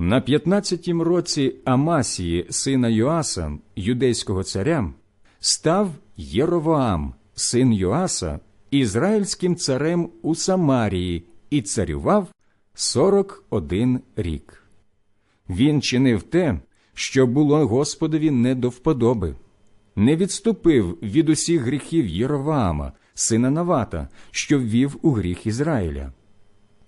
На п'ятнадцятім році Амасії, сина Йоаса, юдейського царя, став Єровоам, син Йоаса, ізраїльським царем у Самарії і царював сорок один рік. Він чинив те, що було Господові не до вподоби, не відступив від усіх гріхів Єроваама, сина Навата, що ввів у гріх Ізраїля.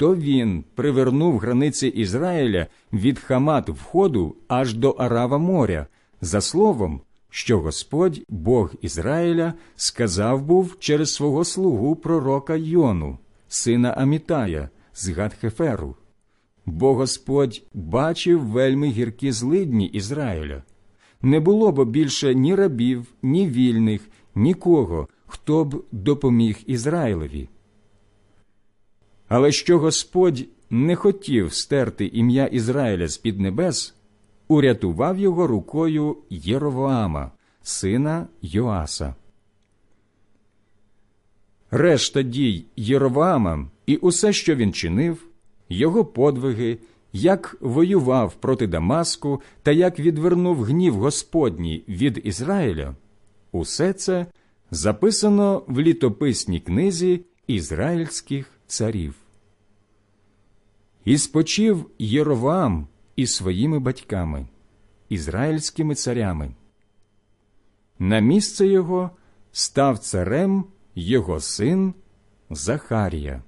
То він привернув границі Ізраїля від Хамат входу аж до Арава моря, за словом, що Господь, Бог Ізраїля, сказав був через свого слугу пророка Йону, сина Амітая, з Гадхеферу. Бо Господь бачив вельми гіркі злидні Ізраїля. Не було б більше ні рабів, ні вільних, нікого, хто б допоміг Ізраїлеві. Але що Господь не хотів стерти ім'я Ізраїля з під небес, урятував його рукою Єровоама, сина Йоаса. Решта дій Єровоама і усе, що він чинив, його подвиги, як воював проти Дамаску та як відвернув гнів Господній від Ізраїля, усе це записано в літописній книзі ізраїльських царів. І спочив Єровам із своїми батьками, ізраїльськими царями. На місце його став царем його син Захарія.